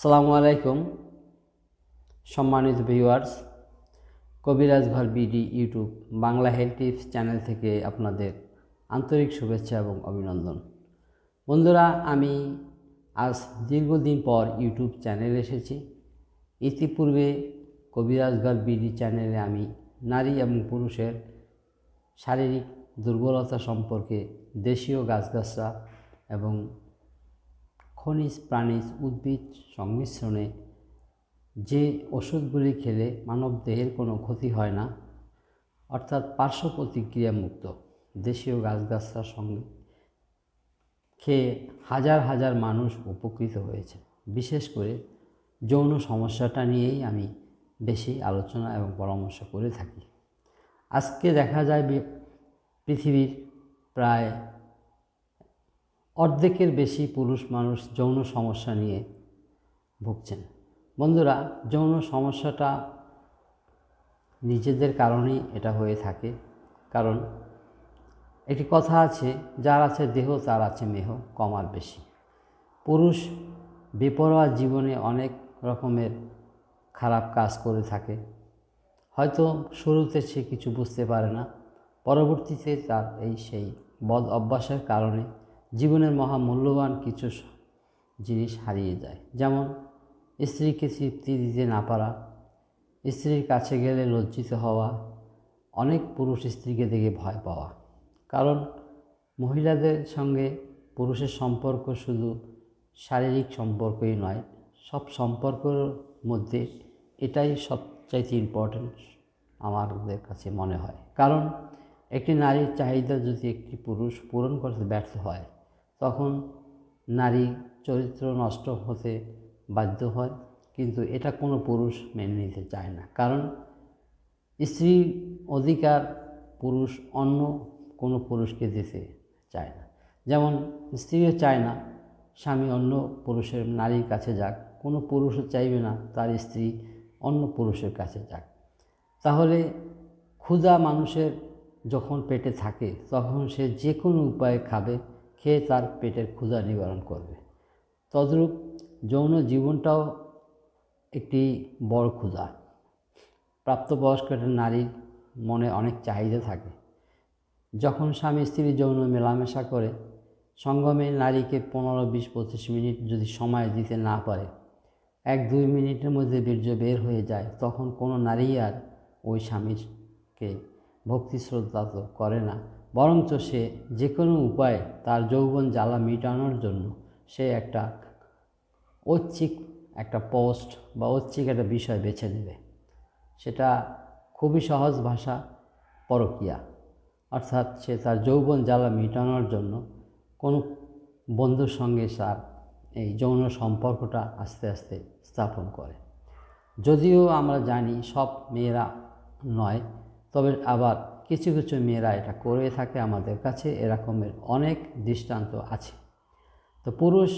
সালামু আলাইকুম, সম্মানিত viewers. Kabiraj Ghar BD YouTube Bangla health tips channel থেকে আপনাদের আন্তরিক শুভেচ্ছা এবং অভিনন্দন। বন্ধুরা, আমি আজ দীর্ঘদিন পর ইউটিউব চ্যানেলে এসেছি। ইতিপূর্বে কবিরাজ ঘর বিডি চ্যানেলে আমি নারী এবং পুরুষের শারীরিক দুর্বলতা সম্পর্কে দেশীয় গাছগাছরা এবং খনিজ প্রাণীজ উদ্ভিদ সংমিশ্রণে যে ওষুধগুলি খেলে মানব দেহের কোনো ক্ষতি হয় না, অর্থাৎ পার্শ্ব প্রতিক্রিয়া মুক্ত। দেশীয় গাছগাছরার সঙ্গে খেয়ে হাজার হাজার মানুষ উপকৃত হয়েছে। বিশেষ করে যৌন সমস্যাটা নিয়েই আমি বেশি আলোচনা এবং পরামর্শ করে থাকি। আজকে দেখা যায় পৃথিবীর প্রায় অর্ধেকের বেশি পুরুষ মানুষ যৌন সমস্যা নিয়ে ভুগছেন। বন্ধুরা, যৌন সমস্যাটা নিজেদের কারণেই এটা হয়ে থাকে। কারণ একটি কথা আছে, যার আছে দেহ, তার আছে মেহ, কম আর বেশি। পুরুষ বেপরোয়া জীবনে অনেক রকমের খারাপ কাজ করে থাকে। হয়তো শুরুতে সে কিছু বুঝতে পারে না, পরবর্তীতে তার এই সেই বদ অভ্যাসের কারণে জীবনের মহা মূল্যবান কিছু জিনিস হারিয়ে যায়। যেমন, স্ত্রীকে তৃপ্তি দিতে না পারা, স্ত্রীর কাছে গেলে লজ্জিত হওয়া, অনেক পুরুষ স্ত্রীকে দেখে ভয় পাওয়া। কারণ, মহিলাদের সঙ্গে পুরুষের সম্পর্ক শুধু শারীরিক সম্পর্কই নয়, সব সম্পর্কের মধ্যে এটাই সবচাইতে ইম্পর্ট্যান্ট আমাদের কাছে মনে হয়। কারণ, একটি নারীর চাহিদা যদি একটি পুরুষ পূরণ করতে ব্যর্থ হয় তখন নারী চরিত্র নষ্ট হতে বাধ্য হয়, কিন্তু এটা কোনো পুরুষ মেনে নিতে চায় না। কারণ স্ত্রী অধিকার পুরুষ অন্য কোনো পুরুষকে দিতে চায় না। যেমন স্ত্রীও চায় না, স্বামী অন্য পুরুষের নারীর কাছে যাক, কোনো পুরুষও চাইবে না তার স্ত্রী অন্য পুরুষের কাছে যাক। তাহলে ক্ষুধা মানুষের যখন পেটে থাকে, তখন সে যে কোনো উপায়ে খাবে খেয়ে তার পেটের ক্ষুধা নিবারণ করবে? তদ্রূপ যৌন জীবনটাও একটি বড় ক্ষুধা। প্রাপ্তবয়স্ক একটা নারীর মনে অনেক চাহিদা থাকে। যখন স্বামী স্ত্রী যৌন মেলামেশা করে, সঙ্গমে নারীকে পনেরো, বিশ, পঁচিশ মিনিট যদি সময় দিতে না পারে, এক, দুই মিনিটের মধ্যে বীর্য বের হয়ে যায়, তখন কোনো নারী আর ওই স্বামীকে ভক্তি শ্রদ্ধা তো করে না। বরঞ্চ সে যে কোনো উপায়ে তার যৌবন জ্বালা মেটানোর জন্য সে একটা ঐচ্ছিক একটা পোস্ট বা ঐচ্ছিক একটা বিষয় বেছে নেবে। সেটা খুবই সহজ ভাষা, পরকীয়া। অর্থাৎ সে তার যৌবন জ্বালা মেটানোর জন্য কোনো বন্ধুর সঙ্গে তার এই যৌন সম্পর্কটা আস্তে আস্তে স্থাপন করে। যদিও আমরা জানি সব মেয়েরা নয়, তবে আবার কিছু কিছু মেয়েরা এটা করে থাকে আমাদের কাছে, এরকমের অনেক দৃষ্টান্ত আছে। তো পুরুষ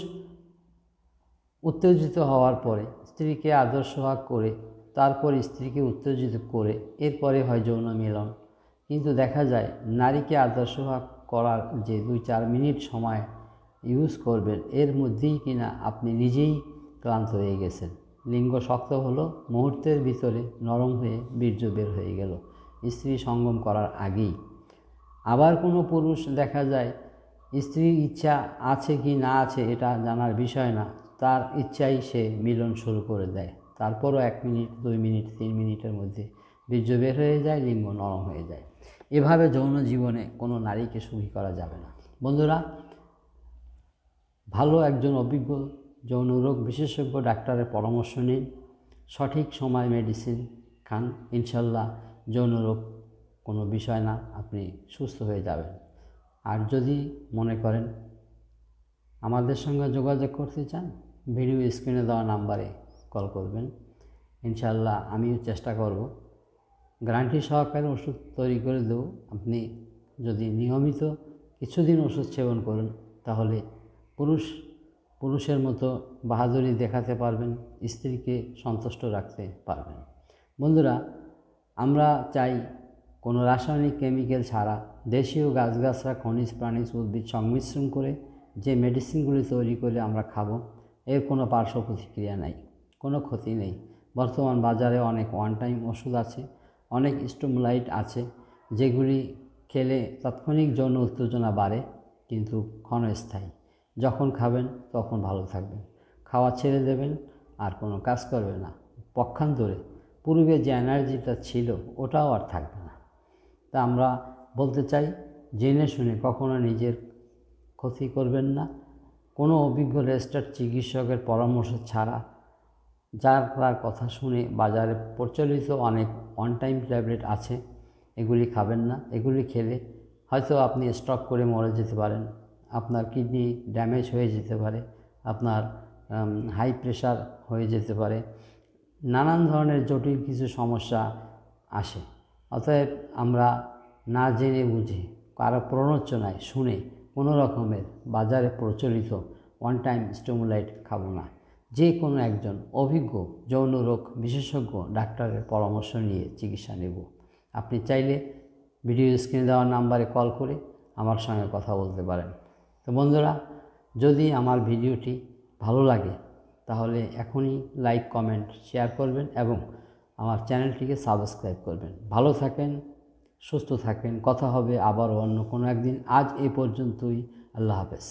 উত্তেজিত হওয়ার পরে স্ত্রীকে আদর্শভাগ করে, তারপর স্ত্রীকে উত্তেজিত করে, এরপরে হয় যৌন মিলন। কিন্তু দেখা যায় নারীকে আদর্শভাগ করার যে দুই চার মিনিট সময় ইউজ করবেন, এর মধ্যেই কিনা আপনি নিজেই ক্লান্ত হয়ে গেছেন। লিঙ্গ শক্ত হলো, মুহূর্তের ভিতরে নরম হয়ে বীর্য বের হয়ে গেল। স্ত্রী সঙ্গম করার আগেই। আবার কোনো পুরুষ দেখা যায়, স্ত্রীর ইচ্ছা আছে কি না আছে এটা জানার বিষয় না, তার ইচ্ছাই সে মিলন শুরু করে দেয়। তারপরও এক মিনিট, দুই মিনিট, তিন মিনিটের মধ্যে বীর্য বের হয়ে যায়, লিঙ্গ নরম হয়ে যায়। এভাবে যৌন জীবনে কোনো নারীকে সুখী করা যাবে না। বন্ধুরা, ভালো একজন অভিজ্ঞ যৌন রোগ বিশেষজ্ঞ ডাক্তারের পরামর্শ নিন। সঠিক সময় মেডিসিন খান, ইনশাল্লাহ যৌন রোগ কোনো বিষয় না, আপনি সুস্থ হয়ে যাবেন। আর যদি মনে করেন আমাদের সঙ্গে যোগাযোগ করতে চান, ভিডিও স্ক্রিনে দেওয়া নাম্বারে কল করবেন। ইনশাল্লাহ আমিও চেষ্টা করব। গ্যারান্টি সহকারে ওষুধ তৈরি করে দেবো। আপনি যদি নিয়মিত কিছুদিন ওষুধ সেবন করুন, তাহলে পুরুষ, পুরুষের মতো বাহাদুরি দেখাতে পারবেন, স্ত্রীকে সন্তুষ্ট রাখতে পারবেন। বন্ধুরা আমরা চাই কোনো রাসায়নিক কেমিক্যাল ছাড়া দেশীয় গাছগাছরা খনিজ প্রাণীজ উদ্ভিদ সংমিশ্রণ করে যে মেডিসিনগুলি তৈরি করে আমরা খাব, এর কোনো পার্শ্ব প্রতিক্রিয়া নাই, কোনো ক্ষতি নেই। বর্তমান বাজারে অনেক ওয়ান টাইম ওষুধ আছে, অনেক স্টোমলাইট আছে, যেগুলি খেলে তাৎক্ষণিক যৌন উত্তেজনা বাড়ে, কিন্তু ক্ষণস্থায়ী। যখন খাবেন, তখন ভালো থাকবেন। খাওয়া ছেড়ে দেবেন, আর কোনো কাজ করবে না। পক্ষান্তরে পূর্বে যে এনার্জিটা ছিল, ওটাও আর থাকবে না। তা আমরা বলতে চাই, জেনে শুনে কখনো নিজের ক্ষতি করবেন না। কোনো অভিজ্ঞ রেজিস্টার্ড চিকিৎসকের পরামর্শ ছাড়া, যার তার কথা শুনে বাজারে প্রচলিত অনেক অন টাইম ট্যাবলেট আছে, এগুলি খাবেন না। এগুলি খেলে হয়তো আপনি স্টক করে মরে যেতে পারেন। আপনার কিডনি ড্যামেজ হয়ে যেতে পারে, আপনার হাই প্রেশার হয়ে যেতে পারে। নানান ধরনের জটিল কিছু সমস্যা আসে। অতএব আমরা না জেনে বুঝে, কারও প্ররোচনায় শুনে কোনো রকমের বাজারে প্রচলিত ওয়ান টাইম স্টিমুলাইট খাব না। যে কোনো একজন অভিজ্ঞ যৌন রোগ বিশেষজ্ঞ ডাক্তারের পরামর্শ নিয়ে চিকিৎসা নেব। আপনি চাইলে ভিডিও স্ক্রিনে দেওয়া নাম্বারে কল করে আমার সঙ্গে কথা বলতে পারেন। তো বন্ধুরা, যদি আমার ভিডিওটি ভালো লাগে তাহলে এখনই লাইক, কমেন্ট, শেয়ার করবেন এবং আমার চ্যানেলটিকে সাবস্ক্রাইব করবেন। ভালো থাকেন, সুস্থ থাকেন, কথা হবে আবারও অন্য কোনো একদিন। আজ এ পর্যন্তই, আল্লাহ হাফেজ।